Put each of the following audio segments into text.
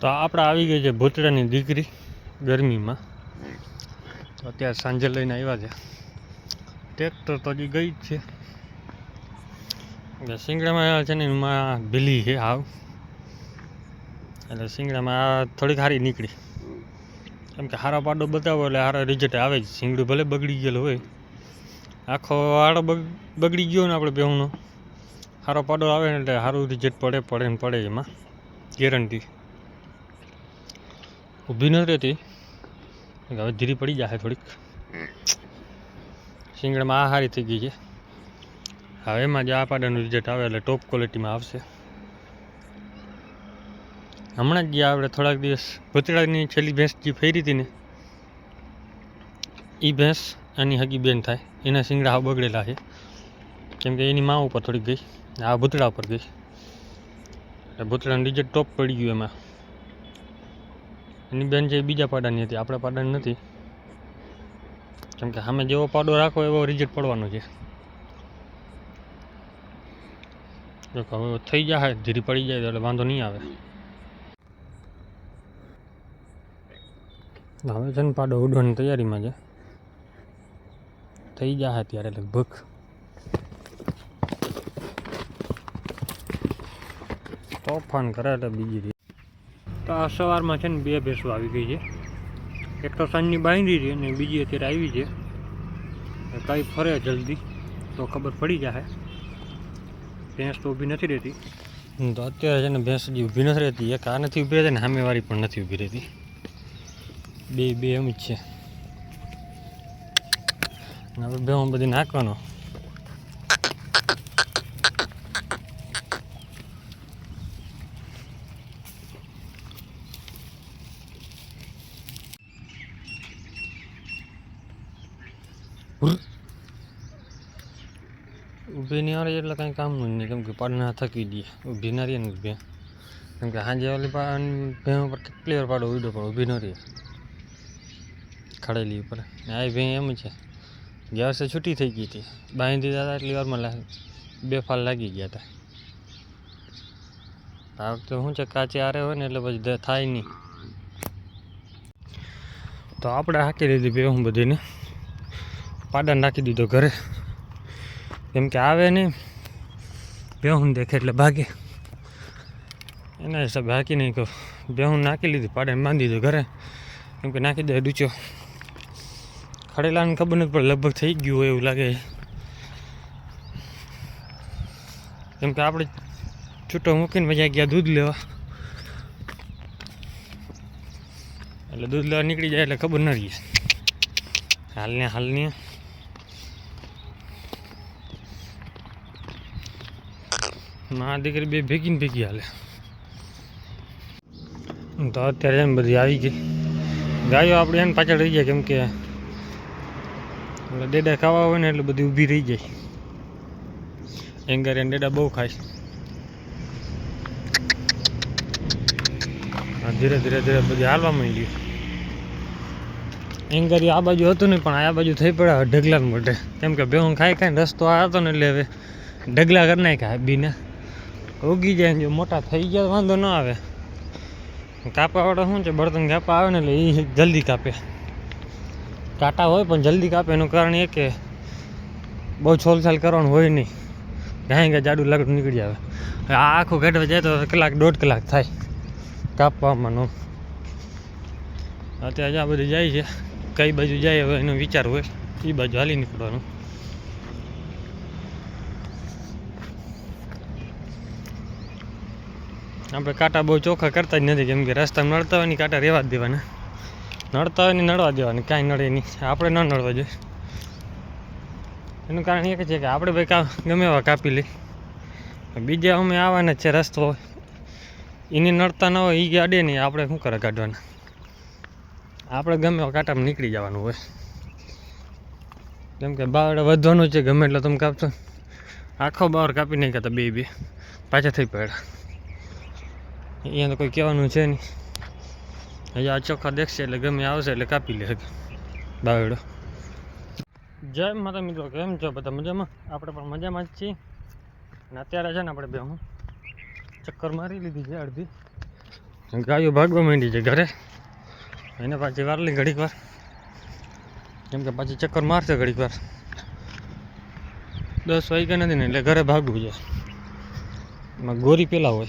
તો આપણે આવી ગઈ છે ભૂતડાની દીકરી ગરમીમાં. અત્યારે સાંજે લઈને આવ્યા છે. ટ્રેક્ટર તો હજી ગઈ જ છે. એટલે શિંગડામાં છે ને એમાં ભીલી છે હાવ. એટલે શિંગડામાં આ થોડીક સારી નીકળી. કેમ કે હારા પાડો બતાવો એટલે સારો રિઝલ્ટ આવે જ. શિંગડું ભલે બગડી ગયેલું હોય. આખો આડો બગ, બગડી ગયો ને આપણે બેહુનો. સારો પાડો આવે ને એટલે સારું રિઝલ્ટ પડે પડે ને પડે એમાં. ગેરંટી ઊભી નથી રહેતી. હવે ધીરી પડી જશે થોડીક. શિંગડામાં આ સારી થઈ ગઈ છે. હવે એમાં જે આ પાડાનું રિઝલ્ટ આવે એટલે ટોપ ક્વોલિટીમાં આવશે. હમણાં જ જે આપણે થોડાક દિવસ ભૂતળાની છેલ્લી ભેંસ જે ફેરી હતી ને એ ભેંસ આની હગી બેન થાય. એના શિંગડા હા બગડેલા છે. કેમ કે એની મા ઉપર થોડીક ગઈ, આ ભૂતળા ઉપર ગઈ. ભૂતળાનું રિઝલ્ટ ટોપ પડી ગયું એમાં. એની બેન એ બીજા પાડાની હતી, આપણા પાડાની નથી. કેમ કે સામે જેવો પાડો રાખો, એવો રિઝલ્ટ પડવાનો છે. જો હવે થઈ જાય ધીરી પડી જાય એટલે વાંધો નહીં આવે. હવે છે ને પાડો ઉડવાની તૈયારીમાં છે. થઈ જાય ત્યારે લગભગ. તોફાન કરે એટલે બીજી રીત તો આ સવારમાં છે ને બે ભેંસો આવી ગઈ છે. એક તો સાંજની બાંધી છે અને બીજી અત્યારે આવી છે. કાંઈ ફરે જલ્દી, તો ખબર પડી જાય ભેંસ તો ઊભી નથી રહેતી. તો અત્યારે છે ને ભેંસ હજી ઊભી નથી રહેતી. એક આ નથી ઊભી રહેતી ને સામેવાળી પણ નથી ઊભી રહેતી. બે બે એમ જ છે. હવે બે બધી નાખવાનો. ઊભી નહીં આવે એટલે કાંઈ કામનું જ નહીં. કેમ કે પાડના થકી દઈએ ઊભી ના રહીએ ને ઊભી કેમ કે સાંજે ઓલી ભેં ઉપર કેટલી વાર પાડો ઉડો પણ ઊભી ન રહીએ ખડેલી ઉપર. ને આ ભેં એમ છે. ગયા વર્ષે છૂટી થઈ ગઈ હતી. બાંધી દીધા હતા એટલી વારમાં બે ફાલ લાગી ગયા હતા. આ વખતે શું છે? કાચે આરે હોય ને એટલે પછી થાય નહીં. તો આપણે હાકી લીધી બે હું બધીને પાડા નાખી દીધો ઘરે. કેમ કે આવે નહીં. બેહું દેખે એટલે ભાગે. એના હિસાબે હાકી નહીં કહું. બેહું નાખી લીધી, પાડે બાંધી દીધું ઘરે. કેમ કે નાખી દે ડૂચો ખડેલાને ખબર નથી પડે લગભગ થઈ ગયું હોય એવું લાગે. કેમ કે આપણે છૂટો મૂકીને પછી ગયા દૂધ લેવા. એટલે દૂધ લેવા નીકળી જાય એટલે ખબર ન રહી. હાલને હાલની. મા દીકરી બે ભેગી ને ભેગી હાલે. તો અત્યારે એમ બધી આવી ગઈ. ગાયો આપણે એને પાછળ રહી જાય કેમ કે ડેડા ખાવા હોય ને એટલે બધી ઊભી રહી જાય. એંગર એને ડેડા બહુ ખાય ધીરે ધીરે ધીરે બધી હાલવા માંડી. એંગરી આ બાજુ હતું નહીં, પણ આ બાજુ થઈ પડ્યા ઢગલા માટે કેમ કે બેહું ખાઈ ખાઈને રસ્તો આ હતો ને એટલે હવે ઢગલા કરી નાખ્યા બીને. ઉગી જાય જો મોટા થઈ ગયા, વાંધો ન આવે. કાપાવાળા શું છે? બળતણ કાપા આવે ને એટલે એ જલ્દી કાપે. કાંટા હોય પણ જલ્દી કાપે. એનું કારણ એ કે બહુ છોલછાલ કરવાનું હોય નહીં. ગાય ગાય જાડું લાકડું નીકળી આવે. આ આખું કાઢવા જાય તો કલાક, દોઢ કલાક થાય કાપવામાં નો. અત્યારે આ બધું જાય છે. કઈ બાજુ જાય હવે એનો વિચાર હોય એ બાજુ હાલી નીકળવાનું. આપણે કાંટા બહુ ચોખ્ખા કરતા જ નથી, કેમ કે રસ્તામાં નડતા હોય ને કાંટા રહેવા જ દેવાના. નડતા હોય ને નડવા દેવાના, કાંઈ નડે નહીં. આપણે ન નડવા જોઈએ. એનું કારણ એક છે કે આપણે ભાઈ કા ગમે એવા કાપી લઈ બીજા અમે આવવાના છે, રસ્તો એને નડતા ન હોય એ અડે નહીં. આપણે શું કરે કાઢવાના? આપણે ગમે એવા કાંટામાં નીકળી જવાનું હોય. કેમ કે બાવડે વધવાનું છે, ગમે એટલે તમે કાપશો. આખો બાવર કાપી નહીં કરતા બે બે, પાછા થઈ પડ્યા. અહીંયા તો કોઈ કહેવાનું છે નહીં. હજી આ ચોખ્ખા દેખશે એટલે ગમે આવશે એટલે કાપી લે બાવડો જય માતા મિત્રો, કેમ છો બધા મજામાં? આપણે પણ મજામાં જ છીએ. અને અત્યારે છે ને આપણે બે હું ચક્કર મારી લીધી છે અડધી. ગાયો ભાગવા માંડી છે ઘરે. એને પાછી વારલી ઘડીક વાર. કેમ કે પાછી ચક્કર મારશે ઘડીક વાર. દસ વાગ્યા નથી ને એટલે ઘરે ભાગવું છે. એમાં ગોરી પેલા હોય.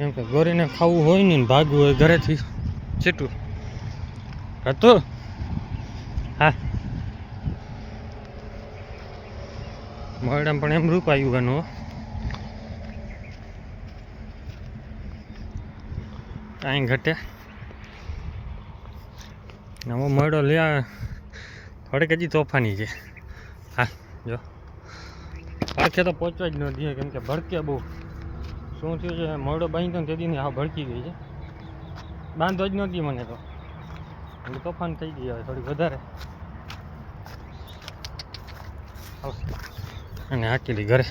કેમ કે ગોરીને ખાવું હોય ને ભાગવું હોય ઘરેથી. ચીટું હતું? હા. મોરડામાં પણ એમ રૂપાયું હો. કાંઈ ઘટે. નવો મોરડો લ્યા થોડીક હજી તોફાની છે. હા જો. પાછે તો પહોંચવા જ ન દે કેમ કે ભડકે બહુ. શું થયું છે? મોડો બાંધ્યો ને તેથી હા ભડકી ગઈ છે. બાંધો જ નહોતી મને તો. તોફાન થઈ ગઈ હવે થોડીક વધારે. અને હાકેલી ઘરે.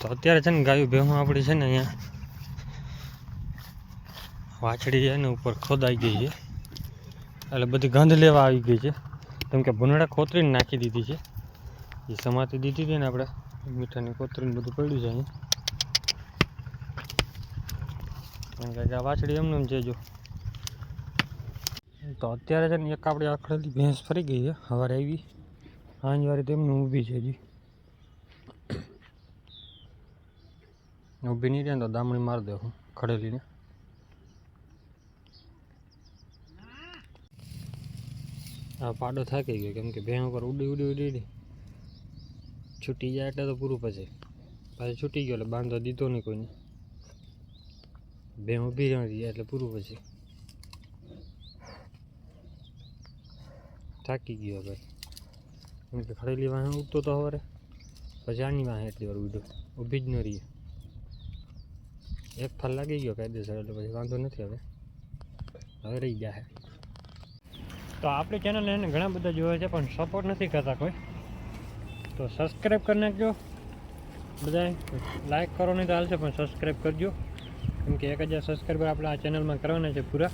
તો અત્યારે છે ને ગાયું ભેહું આપણી છે ને અહીંયા. વાછડી છે ને ઉપર ખોદાઈ ગઈ છે. એટલે બધી ગંધ લેવા આવી ગઈ છે. કેમ કે ભૂનડા ખોતરીને નાખી દીધી છે. એ સમાતી દીધી હતી ને આપણે. મીઠાની કોતરીને બધું પડ્યું છે કે આ વાછડી એમને એમ છે જો. તો અત્યારે છે ને એક આપણી આખડેલી ભેંસ ફરી ગઈ છે. સવારે આવી. સાંજવારે તેમનું ઊભી છે હજી. ઊભી નહીં રહે તો દામણી મારી દે હું ખડેલીને. આ પાડો થાકી ગયો, કેમ કે ભેં ઉપર ઉડી ઉડી ઉડી ઉડી. છૂટી જાય એટલે તો પૂરું પછી. પાછું છૂટી ગયો એટલે બાંધો દીધો નહીં કોઈને. ભેં ઊભી રહી એટલે પૂરું પછી. થાકી ગયો ભાઈ કેમ કે ખડેલી વાહે ઉડતો તો સવારે પછી આની વાહે એટલી વાર ઉડ્યો. ઊભી જ ન રહી. એક ફાલ લાગી ગયો કાયદેસર, એટલે પછી વાંધો નથી હવે. હવે રહી ગયા તો આપણી ચેનલ એને ઘણા બધા જોવે છે, પણ સપોર્ટ નથી કરતા કોઈ. તો સબસ્ક્રાઈબ કરી નાખજો. બધાય લાઈક કરો નહીં તો હાલશે, પણ સબસ્ક્રાઈબ કરજો. કેમ કે એક હજાર સબસ્ક્રાઈબર આપણે આ ચેનલમાં કરવાના છે પૂરા.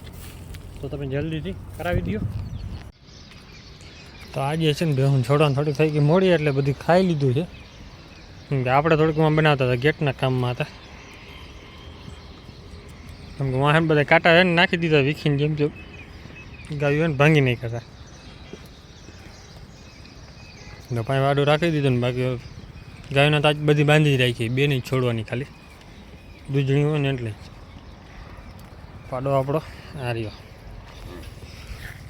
તો તમે જલ્દીથી કરાવી દો તો આજે છે ને હું છોડવાનું થોડીક થઈ ગઈ મોડી એટલે બધું ખાઈ લીધું છે. કે આપણે થોડુંકમાં બનાવતા હતા, ગેટના કામમાં હતા. કેમ કે વાહન બધા કાંટા એને નાખી દીધા વીખીને, જેમ જેમ. ગાયું એને ભાંગી નહીં કરતા નપાઈ વાડું રાખી દીધું ને બાકી ગાયોના તાજ બધી બાંધી જ રાખી. બે નહીં છોડવાની ખાલી. દૂધણી હોય ને એટલે. પાડો આપણો, આ રહ્યો.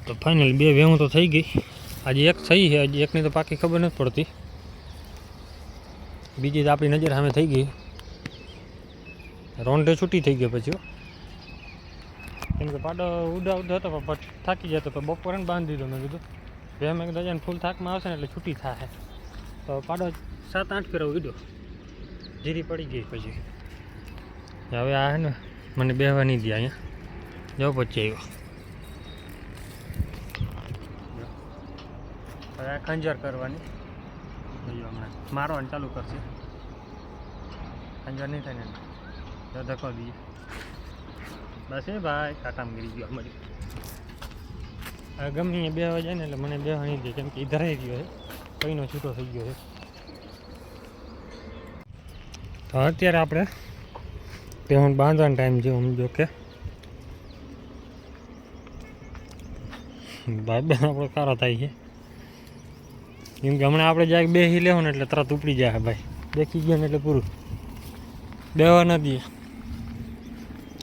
તો ફાઇનલ બે વેહું તો થઈ ગઈ. આજે એક થઈ છે હજી એકની તો પાકી ખબર નથી પડતી. બીજી તો આપણી નજર સામે થઈ ગઈ. રોંઢે છૂટી થઈ ગઈ પછી. કેમ કે પાડો ઉડા ઉડો હતો પણ થાકી જતો તો બપોરે બાંધી દીધો મેં કીધું. બે મેં કીધું હજાર ફૂલ થાકમાં આવશે ને એટલે છૂટી થાય તો પાડો સાત આઠ ફેરો ઉડ્યો જીરી પડી ગઈ પછી. હવે આ હે ને મને બેહવા નહીં દે અહીંયા. જો પછી આવ્યો. હવે આ ખંજર કરવાની. મારવાનું ચાલુ કરશે. ખંજર નહીં થાય ને. ધક્કો દઈએ. બસ એ ભાઈ કાટામાં ગીરી ગયો અમારી. હવે ગમે અહીંયા બેહવા જાય ને એટલે મને બેહવા નહીં દે, કેમ કે ધરાઈ ગયો છે કોઈનો છૂટો થઈ ગયો છે તો અત્યારે આપણે પહેણ બાંધવાનો ટાઈમ છે સમજો કે. ભાઈ બેન આપણો કારો થાય છે. કેમ કે હમણાં આપણે જાય બેસી લેવું ને એટલે તરત ઉપડી જાય ભાઈ. દેખી ગયો ને એટલે પૂરું. બેવા ન દઈએ.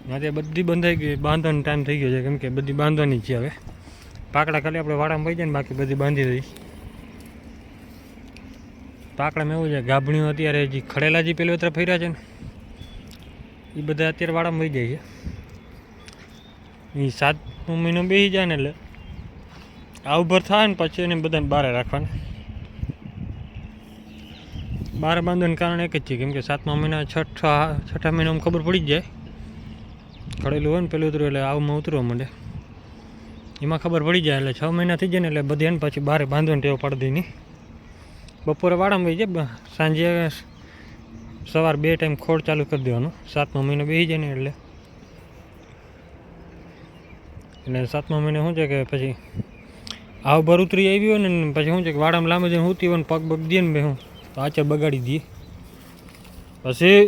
મારે બધી બંધાઈ ગઈ, બાંધવાનો ટાઈમ થઈ ગયો છે, કેમ કે બધી બાંધવાની છે હવે. પાકડા ખાલી આપણે વાડામાં પડી જાય ને બાકી બધી બાંધી દઈશ પાકડામાં એવું છે, ગાભણીઓ અત્યારે જે ખડેલા જે પેલી અત્યારે ફર્યા છે ને, એ બધા અત્યારે વાડામાં વહી જાય છે. એ સાતમો મહિનો બેસી જાય ને એટલે આ ઉભર થાય ને પછી એને બધાને બહાર રાખવાના. બહાર બાંધવાનું કારણ એક જ છે, કેમ કે સાતમા મહિના છઠ્ઠા છઠ્ઠા મહિનામાં ખબર પડી જ જાય. ખડેલું હોય ને પેલું ઉતરું એટલે આવમાં ઉતરવા માંડે. એમાં ખબર પડી જાય એટલે છ મહિના થઈ જાય ને એટલે બધી એને પછી બહાર બાંધવાની ટેવ પાડી દઈ નહીં બપોરે વાડામાં વહી જાય સાંજે સવાર બે ટાઈમ ખોળ ચાલુ કરી દેવાનું. સાતમો મહિનો બેસી જાય ને એટલે. એટલે સાતમા મહિને શું છે કે પછી આવ ભર ઉતરી આવી હોય ને પછી શું છે કે વાડામાં લાંબે જઈને સૂતી હોય ને પગ પગ દે ને બે હું તો આચર બગાડી દઈએ. પછી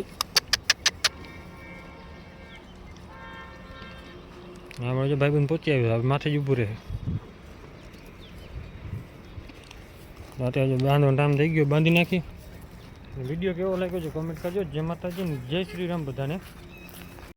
આપણે જો ભાઈબંધ પહોંચી આવ્યો હવે માથે જ ઊભું રહે રાતે જો બાંધવાનો ટાઈમ થઈ ગયો બાંધી નાખી વીડિયો કેવો લાગ્યો છે કોમેન્ટ કરજો જય માતાજી જય શ્રી રામ બધાને